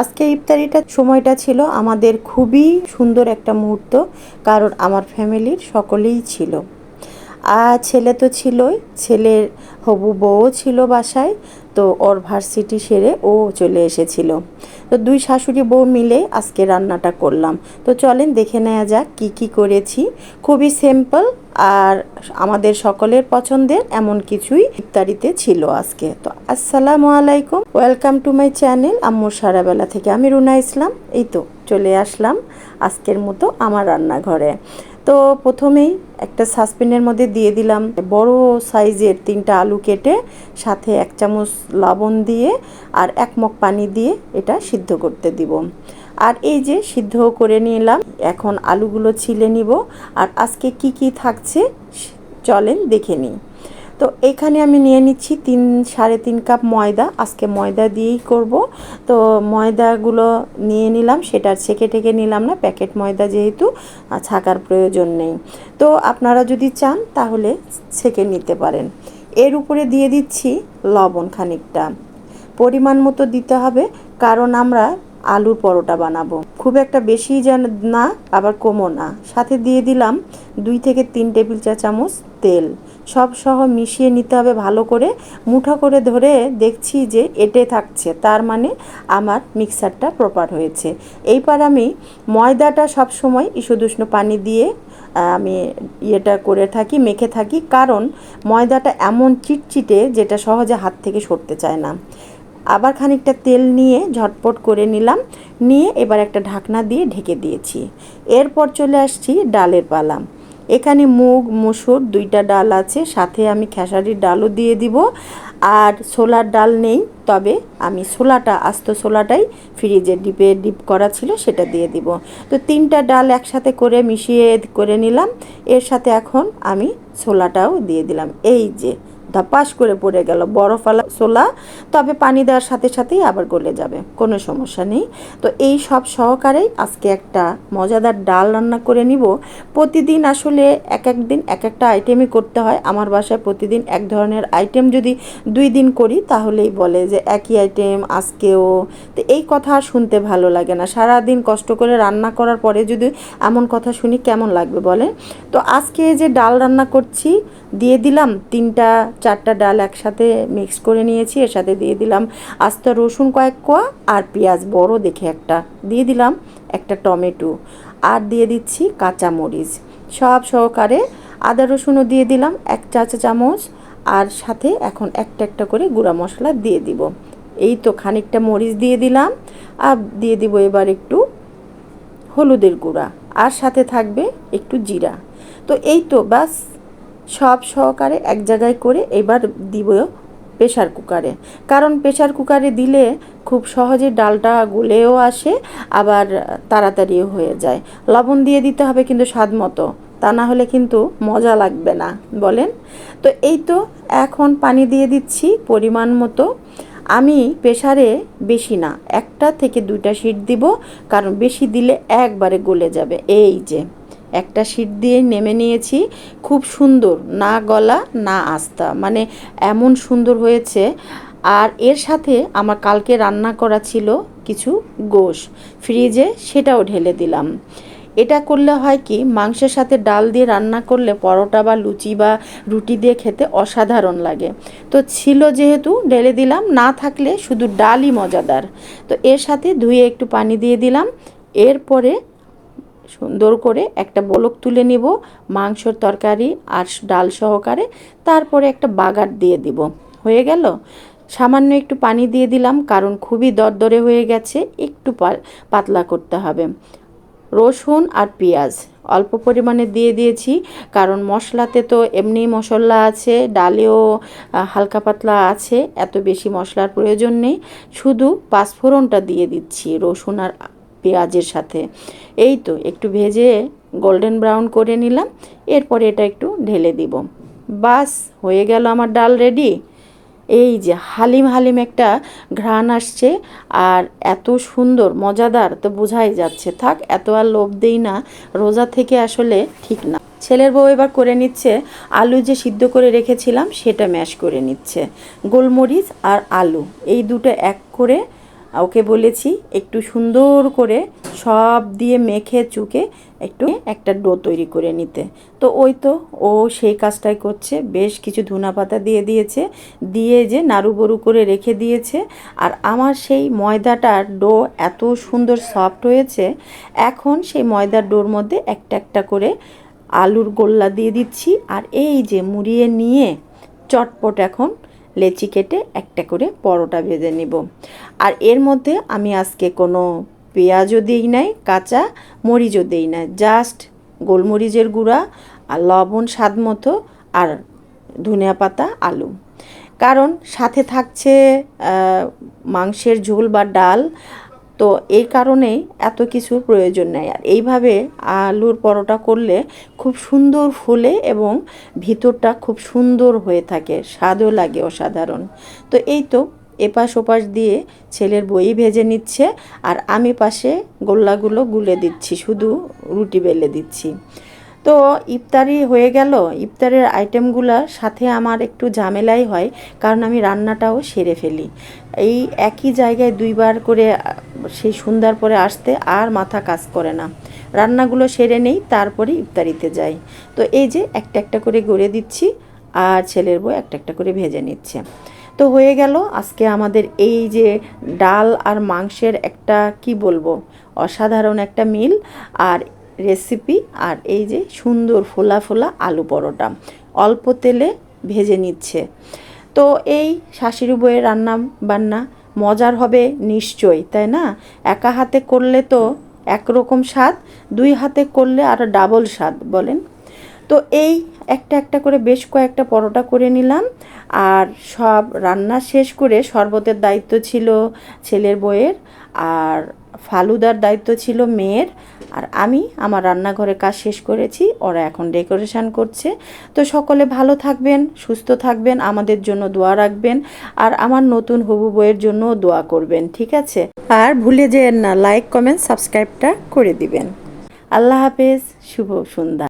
আজকে ইফতারিটা সময়টা ছিল আমাদের খুবই সুন্দর একটা মুহূর্ত কারণ আমার ফ্যামিলির সকলেই ছিল। আর ছেলে তো ছিলই, ছেলের হবু বউও ছিল বাসায়, তো ওর ভার্সিটি সেরে ও চলে এসেছিল। তো দুই শাশুড়ি বউ মিলে আজকে রান্নাটা করলাম। তো চলেন দেখে নেওয়া যাক কি কি করেছি। খুবই সিম্পল আর আমাদের সকলের পছন্দের এমন কিছুই ইফতারিতে ছিল আজকে। তো আসসালামু আলাইকুম, ওয়েলকাম টু মাই চ্যানেল আম্মুর সারাবেলা থেকে। আমি রুনা ইসলাম, এই তো চলে আসলাম আজকের মতো আমার রান্নাঘরে। তো প্রথমেই একটা সাসপেনের মধ্যে দিয়ে দিলাম। বড় সাইজের তিনটা আলু কেটে সাথে এক চামচ লবণ দিয়ে আর এক মগ পানি দিয়ে এটা সিদ্ধ করতে দিব। আর এই যে সিদ্ধ করে নিলাম, এখন আলুগুলো ছিলে নিব। আর আজকে কি কি থাকছে চলেন দেখে নিই। তো এখানে আমি নিয়ে নিচ্ছি তিন, সাড়ে তিন কাপ ময়দা। আজকে ময়দা দিয়েই করব। তো ময়দাগুলো নিয়ে নিলাম, সেটা ছেঁকে টেকে নিলাম না, প্যাকেট ময়দা যেহেতু ছাকার প্রয়োজন নেই। তো আপনারা যদি চান, তাহলে ছেঁকে নিতে পারেন। এর উপরে দিয়ে দিচ্ছি লবণ খানিকটা। পরিমাণ মতো দিতে হবে, কারণ আমরা আলুর পরোটা বানাবো। খুব একটা বেশি যেন না, আবার কমও না। সাথে দিয়ে দিলাম দুই থেকে তিন টেবিল চা চামচ তেল। সব সহ মিশিয়ে নিতে হবে ভালো করে। মুঠা করে ধরে দেখছি যে এটে থাকছে। তার মানে আমার মিক্সারটা প্রপার হয়েছে। এইবার আমি ময়দাটা সব সময় ইসুদুষ্ণ পানি দিয়ে আমি ইয়েটা করে থাকি, মেখে থাকি। কারণ ময়দাটা এমন চিটচিটে যেটা সহজে হাত থেকে সরতে চায় না। আবার খানিকটা তেল নিয়ে ঝটপট করে নিলাম। নিয়ে এবার একটা ঢাকনা দিয়ে ঢেকে দিয়েছি। এরপর চলে আসছি ডালের পালা। এখানে মুগ, মুসুর দুইটা ডাল আছে, সাথে আমি খেসারির ডালও দিয়ে দিব। আর ছোলার ডাল নেই, তবে আমি ছোলাটা, আস্ত ছোলাটাই ফ্রিজে ডিপে ডিপ করা ছিল, সেটা দিয়ে দিব। তো তিনটা ডাল একসাথে করে মিশিয়ে করে নিলাম। এর সাথে এখন আমি ছোলাটাও দিয়ে দিলাম। এই যে ধপাস করে পড়ে গেল বরফওয়ালা সোলা। তবে পানি দেওয়ার সাথে সাথেই আবার গলে যাবে, কোনো সমস্যা নেই। তো এই সব সহকারেই আজকে একটা মজাদার ডাল রান্না করে নিব। প্রতিদিন আসলে এক এক দিন, এক একটা আইটেমই করতে হয়। আমার বাসায় প্রতিদিন এক ধরনের আইটেম যদি দুই দিন করি, তাহলেই বলে যে একই আইটেম আজকেও। তো এই কথা আর শুনতে ভালো লাগে না। সারা দিন কষ্ট করে রান্না করার পরে যদি এমন কথা শুনি, কেমন লাগবে বলে তো আজকে যে ডাল রান্না করছি, দিয়ে দিলাম তিনটা চারটা ডাল একসাথে মিক্স করে নিয়েছি, এর সাথে দিয়ে দিলাম আস্ত রসুন কয়েক কোয়া আর পেঁয়াজ বড় দেখে একটা। দিয়ে দিলাম একটা টমেটো আর দিয়ে দিচ্ছি কাঁচা মরিচ। সব সহকারে আদা রসুনও দিয়ে দিলাম এক চা চামচ আর সাথে এখন একটা একটা করে গুঁড়া মশলা দিয়ে দিব। এই তো খানিকটা মরিচ দিয়ে দিলাম, আর দিয়ে দিব এবার একটু হলুদের গুঁড়া। আর সাথে থাকবে একটু জিরা। তো এই তো বাস সব সহকারে এক জায়গায় করে এবার দিব প্রেশার কুকারে। কারণ প্রেশার কুকারে দিলে খুব সহজে ডালটা গলেও আসে, আবার তাড়াতাড়িও হয়ে যায়। লবণ দিয়ে দিতে হবে কিন্তু স্বাদ মতো, তা না হলে কিন্তু মজা লাগবে না, বলেন? তো এই তো এখন পানি দিয়ে দিচ্ছি পরিমাণ মতো। আমি প্রেশারে বেশি না, একটা থেকে দুইটা সিট দিব, কারণ বেশি দিলে একবারে গলে যাবে। এই যে। একটা শিট দিয়ে নেমে নিয়েছি। খুব সুন্দর, না গলা, না আস্তা মানে এমন সুন্দর হয়েছে। আর এর সাথে আমার কালকে রান্না করা ছিল কিছু গোশ। ফ্রিজে সেটাও ঢেলে দিলাম। এটা করলে হয় কি, মাংসের সাথে ডাল দিয়ে রান্না করলে পরোটা বা লুচি বা রুটি দিয়ে খেতে অসাধারণ লাগে। তো ছিল যেহেতু, ঢেলে দিলাম। না থাকলে শুধু ডালই মজাদার। তো এর সাথে ধুয়ে একটু পানি দিয়ে দিলাম। এরপরে সুন্দর করে একটা বলক তুলে নিব, মাংসর তরকারি আর ডাল সহকারে। তারপরে একটা বাগার দিয়ে দিব। হয়ে গেল? সামান্য একটু পানি দিয়ে দিলাম, কারণ খুবই দরদরে হয়ে গেছে, একটু পাতলা করতে হবে। রসুন আর পেঁয়াজ অল্প পরিমাণে দিয়ে দিয়েছি, কারণ মশলাতে তো এমনি মশলা আছে, ডালেও হালকা পাতলা আছে, এত বেশি মশলার প্রয়োজন নেই। শুধু পাঁচফোড়নটা দিয়ে দিচ্ছি, রসুন আর পেঁয়াজের সাথে। এই তো, একটু ভেজে গোল্ডেন ব্রাউন করে নিলাম, এরপরে এটা একটু ঢেলে দিব। বাস, হয়ে গেল আমার ডাল রেডি এই যে হালিম হালিম একটা ঘ্রাণ আসছে, আর এত সুন্দর, মজাদার, তো বোঝাই যাচ্ছে। থাক, এত আর লোভ দেই না, রোজা থেকে আসলে ঠিক না। ছেলের বউ এবার করে নিচ্ছে, আলু যে সিদ্ধ করে রেখেছিলাম, সেটা ম্যাশ করে নিচ্ছে। গোলমরিচ আর আলু, এই দুটো এক করে ওকে বলেছি একটু সুন্দর করে সব দিয়ে মেখে চুকে একটু একটা ডো তৈরি করে নিতে। তো ওই তো ও সেই কাজটাই করছে, বেশ কিছু ধনা পাতা দিয়ে দিয়েছে, দিয়ে যে নাড়ু বড়ু করে রেখে দিয়েছে। আর আমার সেই ময়দাটার ডো এত সুন্দর সফট হয়েছে, এখন সেই ময়দার ডোর মধ্যে একটা একটা করে আলুর গোল্লা দিয়ে দিচ্ছি। আর এই যে মুড়িয়ে নিয়ে চটপট এখন লেচি কেটে একটা করে পরোটা ভেজে নিব। আর এর মধ্যে আমি আজকে কোনো পেঁয়াজও দিই নাই, কাঁচা মরিচও দিই নাই জাস্ট গোলমরিচের গুঁড়া আর লবণ স্বাদ মতো আর ধনিয়া পাতা, আলু। কারণ সাথে থাকছে মাংসের ঝোল বা ডাল তো এই কারণেই এত কিছুর প্রয়োজন নেই। আর এইভাবে আলুর পরোটা করলে খুব সুন্দর ফুলে এবং ভিতরটা খুব সুন্দর হয়ে থাকে, স্বাদও লাগে অসাধারণ। তো এই তো এপাশ ওপাশ দিয়ে ছেলের বই ভেজে নিচ্ছে, আর আমি পাশে গোল্লাগুলো গুলে দিচ্ছি, শুধু রুটি বেলে দিচ্ছি। তো ইফতারি হয়ে গেল। ইফতারের আইটেমগুলোর সাথে আমার একটু ঝামেলাই হয়, কারণ আমি রান্নাটাও সেরে ফেলি। এই একই জায়গায় দুইবার করে সেই সন্ধ্যার পরে আসতে আর মাথা কাজ করে না। রান্নাগুলো সেরে নেই, তারপরে ইফতারিতে যাই। তো এই যে একটা একটা করে গড়ে দিচ্ছি, আর ছেলের বউ একটা একটা করে ভেজে নিচ্ছে। তো হয়ে গেল আজকে আমাদের এই যে ডাল আর মাংসের একটা, কি বলব, অসাধারণ একটা মিল। আর রেসিপি আর এই যে সুন্দর ফোলা ফোলা আলু পরোটা। অল্প তেলে ভেজে নিচ্ছে। তো এই শাশুড়ি বইয়ের রান্না বান্না মজার হবে নিশ্চয়ই, তাই না? একা হাতে করলে তো একরকম স্বাদ, দুই হাতে করলে আরও ডাবল স্বাদ, বলেন? তো এই একটা একটা করে বেশ কয়েকটা পরোটা করে নিলাম। আর সব রান্না শেষ করে শরবতের দায়িত্ব ছিল ছেলের বইয়ের আর ফালুদার দায়িত্ব ছিল মেয়ের। আর আমি আমার রান্নাঘরে কাজ শেষ করেছি, ওরা এখন ডেকোরেশন করছে। তো সকলে ভালো থাকবেন, সুস্থ থাকবেন, আমাদের জন্য দোয়া রাখবেন। আর আমার নতুন হবু বইয়ের জন্য দোয়া করবেন, ঠিক আছে? আর ভুলে যেন না লাইক কমেন্ট সাবস্ক্রাইবটা করে দিবেন। আল্লাহ হাফেজ, শুভ সন্ধ্যা।